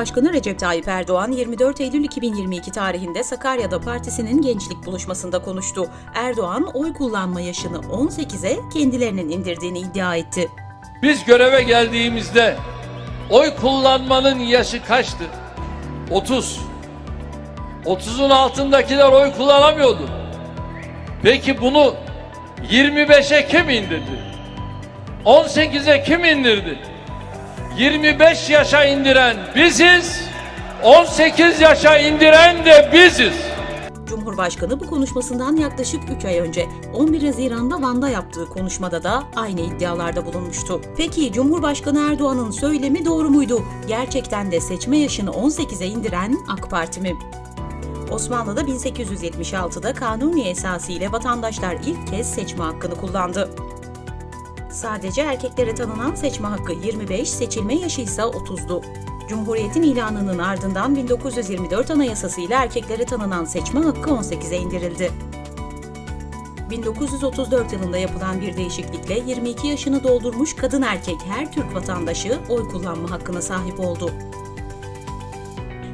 Cumhurbaşkanı Recep Tayyip Erdoğan 24 Eylül 2022 tarihinde Sakarya'da partisinin gençlik buluşmasında konuştu. Erdoğan oy kullanma yaşını 18'e kendilerinin indirdiğini iddia etti. Biz göreve geldiğimizde oy kullanmanın yaşı kaçtı? 30. 30'un altındakiler oy kullanamıyordu. Peki bunu 25'e kim indirdi? 18'e kim indirdi? 25 yaşa indiren biziz, 18 yaşa indiren de biziz. Cumhurbaşkanı bu konuşmasından yaklaşık 3 ay önce 11 Haziran'da Van'da yaptığı konuşmada da aynı iddialarda bulunmuştu. Peki Cumhurbaşkanı Erdoğan'ın söylemi doğru muydu? Gerçekten de seçme yaşını 18'e indiren AK Parti mi? Osmanlı'da 1876'da kanuni esasıyla vatandaşlar ilk kez seçme hakkını kullandı. Sadece erkeklere tanınan seçme hakkı 25, seçilme yaşı ise 30'du. Cumhuriyetin ilanının ardından 1924 Anayasası ile erkeklere tanınan seçme hakkı 18'e indirildi. 1934 yılında yapılan bir değişiklikle 22 yaşını doldurmuş kadın erkek her Türk vatandaşı oy kullanma hakkına sahip oldu.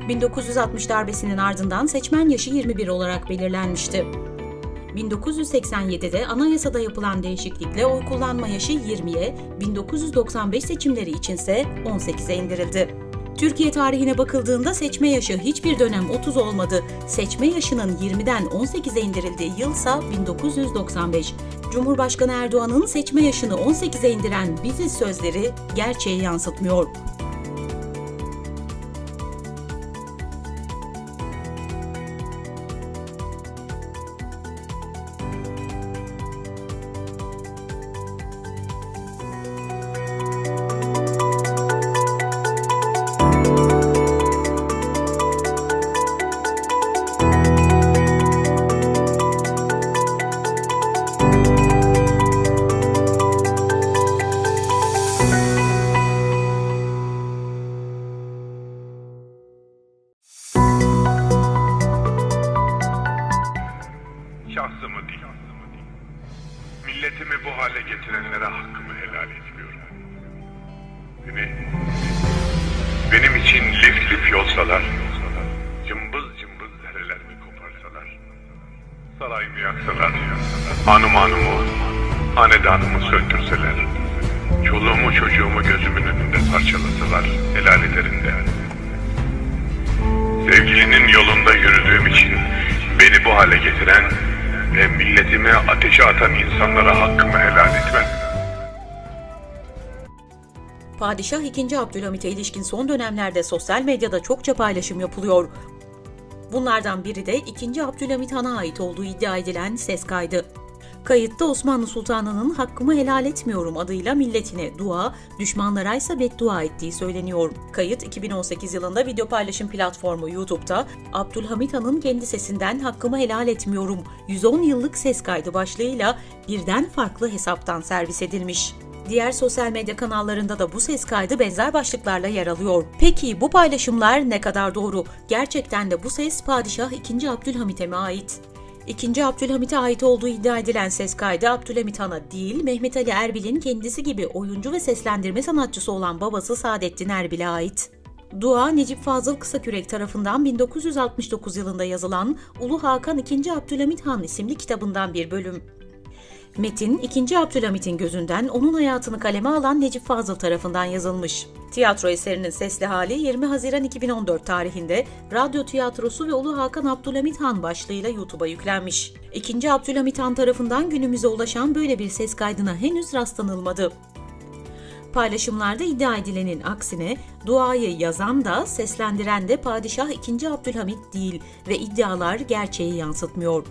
1960 darbesinin ardından seçmen yaşı 21 olarak belirlenmişti. 1987'de anayasada yapılan değişiklikle oy kullanma yaşı 20'ye, 1995 seçimleri içinse 18'e indirildi. Türkiye tarihine bakıldığında seçme yaşı hiçbir dönem 30 olmadı. Seçme yaşının 20'den 18'e indirildiği yılsa 1995. Cumhurbaşkanı Erdoğan'ın seçme yaşını 18'e indiren biziz sözleri gerçeği yansıtmıyor. Hakkımı helal etmiyorum. Beni, benim için lif lif yolsalar, cımbız cımbız derelerimi koparsalar, sarayımı yaksalar, hanım hanımı, hanedanımı söndürseler, çoluğumu çocuğumu gözümün önünde parçalasalar, helal ederim de. Sevgilinin yolunda yürüdüğüm için beni bu hale getiren ve milletimi ateşe atan insanlara hakkımı helal etmem. Padişah 2. Abdülhamit'e ilişkin son dönemlerde sosyal medyada çokça paylaşım yapılıyor. Bunlardan biri de 2. Abdülhamit Han'a ait olduğu iddia edilen ses kaydı. Kayıtta Osmanlı Sultanı'nın hakkımı helal etmiyorum adıyla milletine dua, düşmanlara ise beddua ettiği söyleniyor. Kayıt 2018 yılında video paylaşım platformu YouTube'da Abdülhamit Han'ın kendi sesinden hakkımı helal etmiyorum 110 yıllık ses kaydı başlığıyla birden farklı hesaptan servis edilmiş. Diğer sosyal medya kanallarında da bu ses kaydı benzer başlıklarla yer alıyor. Peki bu paylaşımlar ne kadar doğru? Gerçekten de bu ses Padişah 2. Abdülhamit'e mi ait? 2. Abdülhamit'e ait olduğu iddia edilen ses kaydı Abdülhamit Han'a değil, Mehmet Ali Erbil'in kendisi gibi oyuncu ve seslendirme sanatçısı olan babası Saadettin Erbil'e ait. Dua, Necip Fazıl Kısakürek tarafından 1969 yılında yazılan Ulu Hakan II. Abdülhamit Han isimli kitabından bir bölüm. Metin, 2. Abdülhamit'in gözünden onun hayatını kaleme alan Necip Fazıl tarafından yazılmış. Tiyatro eserinin sesli hali 20 Haziran 2014 tarihinde Radyo Tiyatrosu ve Ulu Hakan Abdülhamit Han başlığıyla YouTube'a yüklenmiş. 2. Abdülhamit Han tarafından günümüze ulaşan böyle bir ses kaydına henüz rastlanılmadı. Paylaşımlarda iddia edilenin aksine duayı yazan da seslendiren de Padişah 2. Abdülhamit değil ve iddialar gerçeği yansıtmıyor.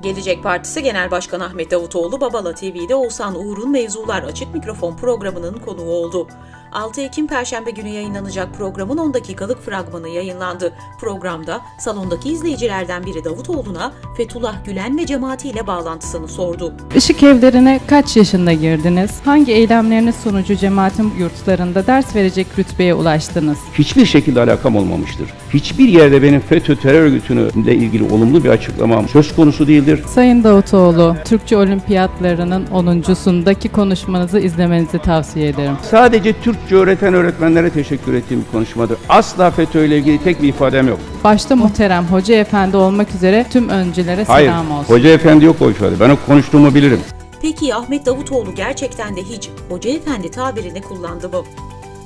Gelecek Partisi Genel Başkanı Ahmet Davutoğlu Babala TV'de Oğuzhan Uğur'un Mevzular Açık Mikrofon programının konuğu oldu. 6 Ekim Perşembe günü yayınlanacak programın 10 dakikalık fragmanı yayınlandı. Programda salondaki izleyicilerden biri Davutoğlu'na Fethullah Gülen ve cemaatiyle bağlantısını sordu. Işık evlerine kaç yaşında girdiniz? Hangi eylemleriniz sonucu cemaatin yurtlarında ders verecek rütbeye ulaştınız? hiçbir şekilde alakam olmamıştır. Hiçbir yerde benim FETÖ terör örgütüyle ilgili olumlu bir açıklamam söz konusu değildir. Sayın Davutoğlu, Türkçe Olimpiyatlarının 10.sundaki konuşmanızı izlemenizi tavsiye ederim. Sadece Türkçe öğreten öğretmenlere teşekkür ettiğim bir konuşmadır. Asla FETÖ ile ilgili tek bir ifadem yok. Başta muhterem Hoca Efendi olmak üzere tüm öncülere Hayır, selam olsun. Hoca Efendi yok o ifade. Ben o konuştuğumu bilirim. Peki Ahmet Davutoğlu gerçekten de hiç Hoca Efendi tabirini kullandı mı?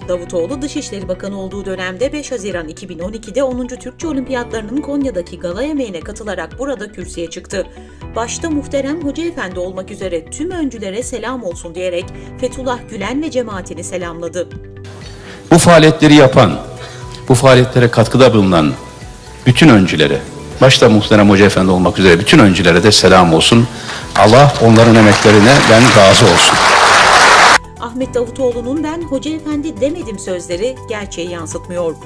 Davutoğlu Dışişleri Bakanı olduğu dönemde 5 Haziran 2012'de 10. Türkçe Olimpiyatlarının Konya'daki gala yemeğine katılarak burada kürsüye çıktı. Başta muhterem Hoca Efendi olmak üzere tüm öncülere selam olsun diyerek Fethullah Gülen ve cemaatini selamladı. Bu faaliyetleri yapan, bu faaliyetlere katkıda bulunan bütün öncülere, başta muhterem Hoca Efendi olmak üzere bütün öncülere de selam olsun. Allah onların emeklerine ben razı olsun. Ahmet Davutoğlu'nun ben Hoca Efendi demedim sözleri gerçeği yansıtmıyor.